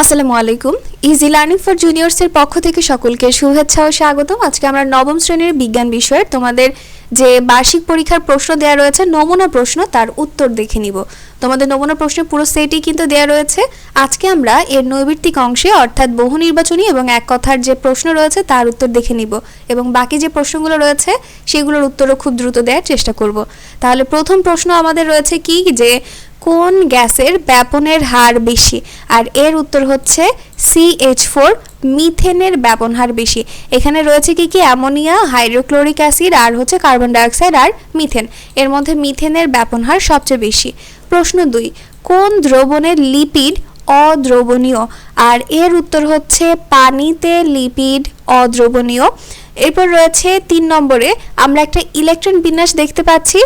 আসসালামু আলাইকুম। Easy learning for জুনিয়র্সের পক্ষ থেকে সকলকে শুভেচ্ছা ও স্বাগতম। আজকে আমরা নবম শ্রেণির বিজ্ঞান বিষয়ের তোমাদের যে বার্ষিক পরীক্ষার প্রশ্ন দেওয়া রয়েছে, নমুনা প্রশ্ন তার উত্তর দেখে নিব। তোমাদের নমুনা প্রশ্নের পুরো সেটই কিন্তু দেওয়া রয়েছে। আজকে আমরা এর নৈবৃত্তিক অংশে, অর্থাৎ বহু নির্বাচনী এবং এক কথার যে প্রশ্ন রয়েছে, তার উত্তর দেখে নিব এবং বাকি যে প্রশ্নগুলো রয়েছে, সেগুলোর উত্তরও খুব দ্রুত দেওয়ার চেষ্টা করব। তাহলে প্রথম প্রশ্ন আমাদের রয়েছে কি? যে কোন গ্যাসের ব্যাপনের হার বেশি? আর এর উত্তর হচ্ছে সিএইচ ফোর মিথেনের ব্যাপন হার বেশি। এখানে রয়েছে কি কি? অ্যামোনিয়া, হাইড্রোক্লোরিক অ্যাসিড, আর হচ্ছে কার্বন ডাইঅক্সাইড আর মিথেন। এর মধ্যে মিথেনের ব্যাপন হার সবচেয়ে বেশি। প্রশ্ন দুই, কোন দ্রবণের লিপিড অদ্রবণীয়? আর এর উত্তর হচ্ছে পানিতে লিপিড অদ্রবণীয়। এরপর রয়েছে তিন নম্বরে, আমরা একটা ইলেকট্রন বিন্যাস দেখতে পাচ্ছি।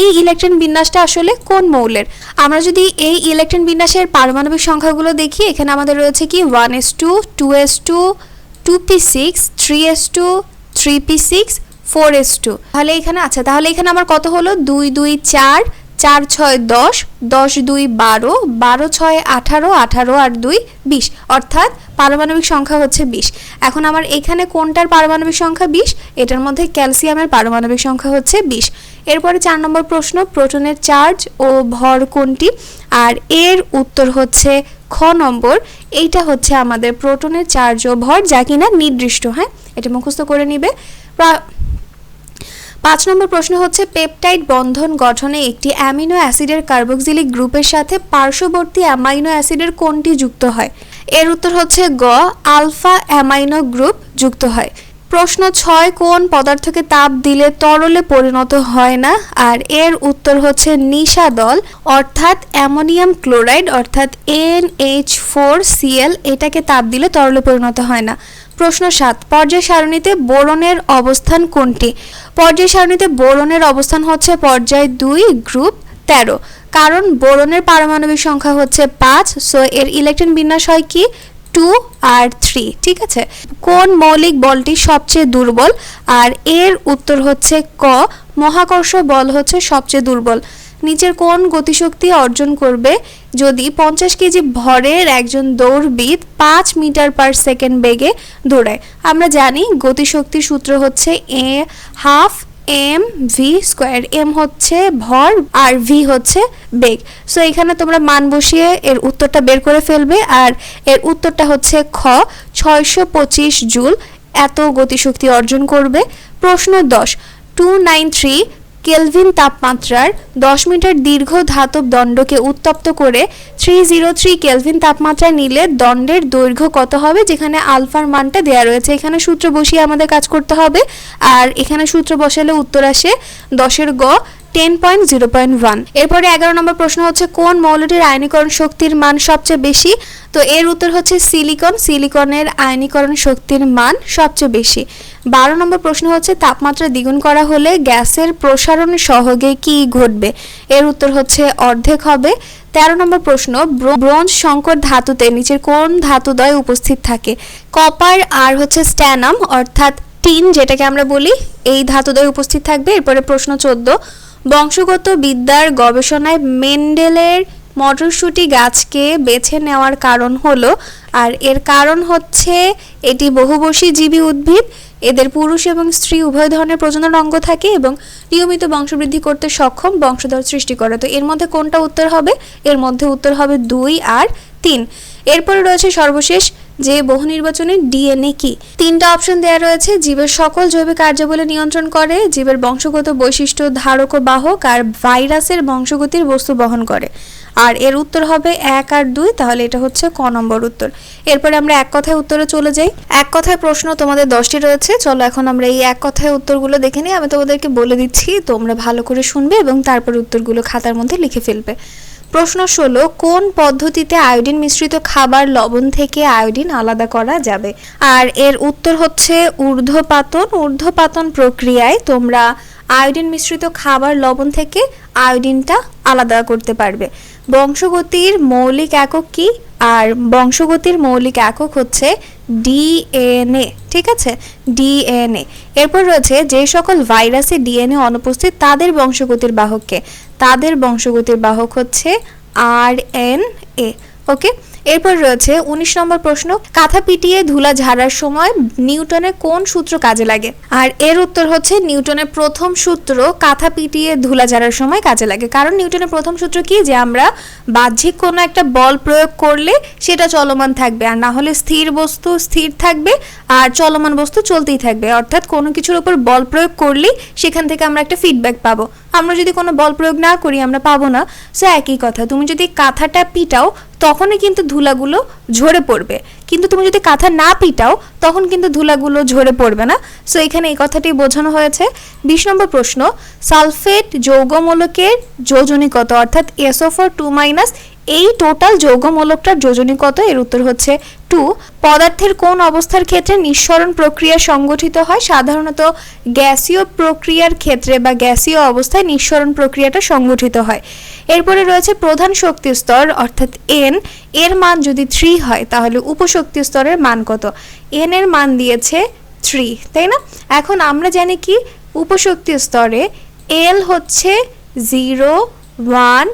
এই ইলেকট্রন বিন্যাসটা আসলে কোন মৌলের? আমরা যদি এই ইলেকট্রন বিন্যাসের পারমাণবিক সংখ্যাগুলো দেখি, এখানে আমাদের রয়েছে কি? One S two two S two two P six three S two three P six four S two তাহলে এখানে আচ্ছা তাহলে এখানে আমার কত হলো? দুই দুই চার চার ছয় দশ দশ দুই বারো বারো ছয় আঠারো আঠারো আর দুই, বিশ। অর্থাৎ পারমাণবিক সংখ্যা হচ্ছে বিশ। এখন আমার এখানে কোনটার পারমাণবিক সংখ্যা বিশ? এটার মধ্যে ক্যালসিয়ামের পারমাণবিক সংখ্যা হচ্ছে বিশ। এরপরে চার নম্বর প্রশ্ন, প্রোটনের চার্জ ও ভর কোনটি? আর এর উত্তর হচ্ছে খ নম্বর। এইটা হচ্ছে আমাদের প্রোটনের চার্জ ও ভর যা কিনা নির্দিষ্ট হ্যাঁ? এটা মুখস্থ করে নিবে। পাঁচ নম্বর প্রশ্ন হচ্ছে, পেপটাইড বন্ধন গঠনে একটি অ্যামিনো অ্যাসিডের কার্বক্সিলিক গ্রুপের সাথে পার্শ্ববর্তী অ্যামাইনো অ্যাসিডের কোনটি যুক্ত হয়? এর উত্তর হচ্ছে গ, আলফা অ্যামাইনো গ্রুপ যুক্ত হয়। প্রশ্ন ছয়, কোন পদার্থকে তাপ দিলে তরলে পরিণত হয় না? আর এর উত্তর হচ্ছে নিশাদল অর্থাৎ অ্যামোনিয়াম ক্লোরাইড, অর্থাৎ এন এইচ ফোর সিএল এটাকে তাপ দিলে তরলে পরিণত হয় না। প্রশ্ন সাত, পর্যায় সারণীতে বোরনের অবস্থান কোনটি? পর্যায় সারণীতে বোরনের অবস্থান হচ্ছে পর্যায় দুই, গ্রুপ তেরো। কারণ বোরনের পারমাণবিক সংখ্যা হচ্ছে পাঁচ, সো এর ইলেকট্রন বিন্যাস হয় কি? টু আর থ্রি ঠিক আছে? কোন মৌলিক বলটি সবচেয়ে দুর্বল? আর এর উত্তর হচ্ছে ক, মহাকর্ষ বল হচ্ছে সবচেয়ে দুর্বল। নিচের কোন গতিশক্তি অর্জন করবে? যদি পঞ্চাশ কেজি ভরের একজন দৌড়বিদ পাঁচ মিটার পার সেকেন্ড বেগে দৌড়ায়, আমরা জানি গতিশক্তির সূত্র হচ্ছে E half M V square M হচ্ছে ভর, আর ভি হচ্ছে বেগ। সো এখানে তোমরা মান বসিয়ে এর উত্তরটা বের করে ফেলবে, আর এর উত্তরটা হচ্ছে খ। ছয়শো পঁচিশ জুল এত গতিশক্তি অর্জন করবে। প্রশ্ন দশ টু নাইন থ্রি কেলভিন তাপমাত্রার দশ মিটার দীর্ঘ ধাতব দণ্ডকে উত্তপ্ত করে থ্রি জিরো থ্রি কেলভিন তাপমাত্রায় নিলে দণ্ডের দৈর্ঘ্য কত হবে? যেখানে আলফার মানটা দেওয়া রয়েছে। এখানে সূত্র বসিয়ে আমাদের কাজ করতে হবে। আর এখানে সূত্র বসালে উত্তর আসে দশের গ ten point zero point one এরপরে এগারো নম্বর প্রশ্ন হচ্ছে, কোন মৌলটির আয়নীকরণ শক্তির মান সবচেয়ে বেশি? তো এর উত্তর হচ্ছে সিলিকন। সিলিকনের আয়নীকরণ শক্তির মান সবচেয়ে বেশি। বারো নম্বর প্রশ্ন হচ্ছে, তাপমাত্রা দ্বিগুণ করা হলে গ্যাসের প্রসারণ সহগে কি ঘটবে? এর উত্তর হচ্ছে, অর্ধেক হবে। তেরো নম্বর প্রশ্ন ব্রোঞ্জ সংকর ধাতুতে নিচের কোন ধাতুদয় উপস্থিত থাকে? কপার আর হচ্ছে স্ট্যানাম, অর্থাৎ টিন, যেটাকে আমরা বলি, এই ধাতুদয় উপস্থিত থাকবে। এরপরে প্রশ্ন চোদ্দ বংশগত বিদ্যার গবেষণায় মেন্ডেলের মটরশুঁটি গাছকে বেছে নেওয়ার কারণ হলো, আর এর কারণ হচ্ছে এটি বহুবর্ষী জীবী উদ্ভিদ, এদের পুরুষ এবং স্ত্রী উভয় ধরনের প্রজনন অঙ্গ থাকে এবং নিয়মিত বংশবৃদ্ধি করতে সক্ষম বংশধর সৃষ্টি করে। তো এর মধ্যে কোনটা উত্তর হবে? এর মধ্যে উত্তর হবে দুই আর তিন। এরপরে রয়েছে সর্বশেষ যে বহু নির্বাচনে ডিএনএ কি? তিনটা অপশন দেওয়া রয়েছে। জীবের সকল জৈবিক কার্যাবলী নিয়ন্ত্রণ করে, জীবের বংশগত বৈশিষ্ট্য ধারক ও বাহক, আর ভাইরাসের বংশগতির বস্তু বহন করে। আর এর উত্তর হবে এক আর দুই, তাহলে এটা হচ্ছে ক নম্বর উত্তর। এরপরে আমরা এক কথায় উত্তরে চলে যাই। এক কথায় প্রশ্ন তোমাদের দশটি রয়েছে। চলো এখন আমরা এই এক কথায় উত্তরগুলো দেখে নিই। আমি তোমাদেরকে বলে দিচ্ছি, তোমরা ভালো করে শুনবে এবং তারপর উত্তরগুলো খাতার মধ্যে লিখে ফেলবে। প্রশ্ন ষোলো, কোন পদ্ধতিতে আয়োডিন মিশ্রিত খাবার লবণ থেকে আয়োডিন আলাদা করা যাবে? আর এর উত্তর হচ্ছে ঊর্ধ্বপাতন। ঊর্ধ্বপাতন প্রক্রিয়ায় তোমরা আয়োডিন মিশ্রিত খাবার লবণ থেকে আয়োডিনটা আলাদা করতে পারবে। বংশগতির মৌলিক একক কি? আর বংশগতির মৌলিক একক হচ্ছে ডিএনএ, ঠিক আছে? ডিএনএ। এরপর রয়েছে যে সকল ভাইরাসে ডিএনএ অনুপস্থিত, তাদের বংশগতির বাহককে। তাদের বংশগতির বাহক হচ্ছে আর এন এ ওকে? এরপর রয়েছে উনিশ নম্বর প্রশ্ন, কাঁথা পিটিয়ে ধুলা ঝাড়ার সময় নিউটনের কোন সূত্র কাজে লাগে? আর এর উত্তর হচ্ছে নিউটনের প্রথম সূত্র কাঁথা পিটিয়ে ধুলা ঝাড়ার সময় কাজে লাগে। কারণ নিউটনের প্রথম সূত্র কি? যে আমরা বাহ্যিক কোনো একটা বল প্রয়োগ করলে সেটা চলমান থাকবে। আর না হলে স্থির বস্তু স্থির থাকবে আর চলমান বস্তু চলতেই থাকবে। অর্থাৎ কোনো কিছুর উপর বল প্রয়োগ করলেই সেখান থেকে আমরা একটা ফিডব্যাক পাবো। আমরা যদি কোনো বল প্রয়োগ না করি, আমরা পাবো না। সো একই কথা। তুমি যদি কাঁথাটা পিটাও, তখনই কিন্তু ধুলাগুলো ঝরে পড়বে। কিন্তু তুমি যদি কাঁথা না পিটাও, তখন কিন্তু ধুলাগুলো ঝরে পড়বে না। সো এখানে এই কথাটি বোঝানো হয়েছে। বিশ নম্বর প্রশ্ন, সালফেট যৌগমূলকের যোজনী কত অর্থাৎ এসও ফোর টু মাইনাস এই টোটাল যৌগমূলকটার যোজনী কত? এর উত্তর হচ্ছে টু। পদার্থের কোন অবস্থার ক্ষেত্রে নিঃসরণ প্রক্রিয়া সংগঠিত হয়? সাধারণত গ্যাসীয় প্রক্রিয়ার ক্ষেত্রে বা গ্যাসীয় অবস্থায় নিঃসরণ প্রক্রিয়াটা সংগঠিত হয়। এরপরে রয়েছে প্রধান শক্তি স্তর, অর্থাৎ এন এর মান যদি থ্রি হয়, তাহলে উপশক্তি স্তরের মান কত? এন এর মান দিয়েছে থ্রি তাই না? এখন আমরা জানি কি? উপশক্তি স্তরে এল হচ্ছে জিরো ওয়ান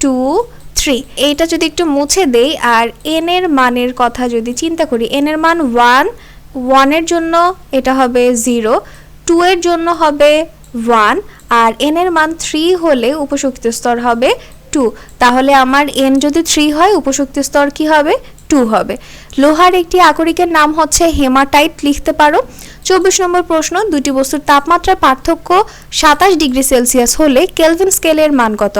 টু থ্রি এইটা যদি একটু মুছে দেই, আর এন এর মানের কথা যদি চিন্তা করি এন এর মান ওয়ান ওয়ানের জন্য এটা হবে জিরো টু এর জন্য হবে ওয়ান আর এন এর মান থ্রি হলে উপশক্তি স্তর হবে টু তাহলে আমার এন যদি থ্রি হয়, উপশক্তি স্তর কি হবে? টু হবে। লোহার একটি আকরিকের নাম হচ্ছে হেমাটাইট, লিখতে পারো। চব্বিশ নম্বর প্রশ্ন, দুটি বস্তুর তাপমাত্রার পার্থক্য সাতাশ ডিগ্রি সেলসিয়াস হলে কেলভিন স্কেলের মান কত?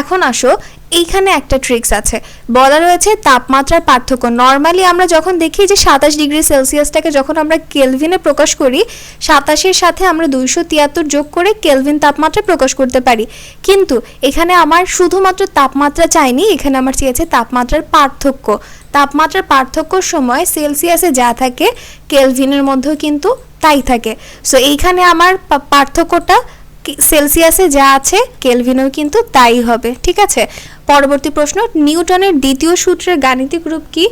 এখন আসো, এইখানে একটা ট্রিক্স আছে। বলা রয়েছে তাপমাত্রার পার্থক্য। নর্মালি আমরা যখন দেখি যে সাতাশ ডিগ্রি সেলসিয়াসটাকে যখন আমরা কেলভিনে প্রকাশ করি, সাতাশের সাথে আমরা দুইশো তিয়াত্তর যোগ করে কেলভিন তাপমাত্রা প্রকাশ করতে পারি। কিন্তু এখানে আমার শুধুমাত্র তাপমাত্রা চাইনি, এখানে আমার চেয়েছে তাপমাত্রার পার্থক্য। তাপমাত্রার পার্থক্য সময় সেলসিয়াসে যা থাকে, কেলভিনের মধ্যেও কিন্তু তাই থাকে। সো এইখানে আমার পার্থক্যটা সেলসিয়াসে যা আছে, কেলভিনেও কিন্তু তাই হবে। ঠিক আছে? পরবর্তী প্রশ্ন, নিউটনের দ্বিতীয় সূত্রের গাণিতিক রূপ কি?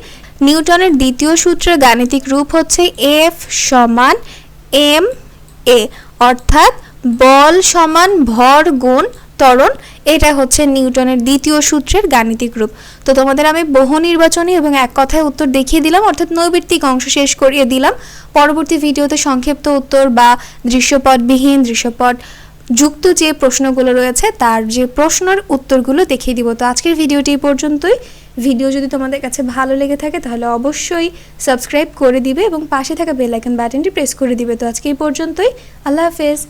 নিউটনের দ্বিতীয় সূত্রের গাণিতিক রূপ হচ্ছে এফ সমান এম এ, অর্থাৎ বল সমান ভর গুণ ত্বরণ, এটা হচ্ছে নিউটনের দ্বিতীয় সূত্রের গাণিতিক রূপ। তো তোমাদের আমি বহু নির্বাচনী এবং এক কথায় উত্তর দেখিয়ে দিলাম, অর্থাৎ নৈবৃত্তিক অংশ শেষ করিয়ে দিলাম। পরবর্তী ভিডিওতে সংক্ষিপ্ত উত্তর বা দৃশ্যপটবিহীন দৃশ্যপট যুক্ত যে প্রশ্নগুলো রয়েছে, তার যে প্রশ্নের উত্তরগুলো দেখিয়ে দিব। তো আজকের ভিডিওটি এই পর্যন্তই। ভিডিও যদি তোমাদের কাছে ভালো লেগে থাকে, তাহলে অবশ্যই সাবস্ক্রাইব করে দিবে এবং পাশে থাকা বেল আইকন বাটনটি প্রেস করে দিবে। তো আজকে এই পর্যন্তই। আল্লাহ হাফেজ।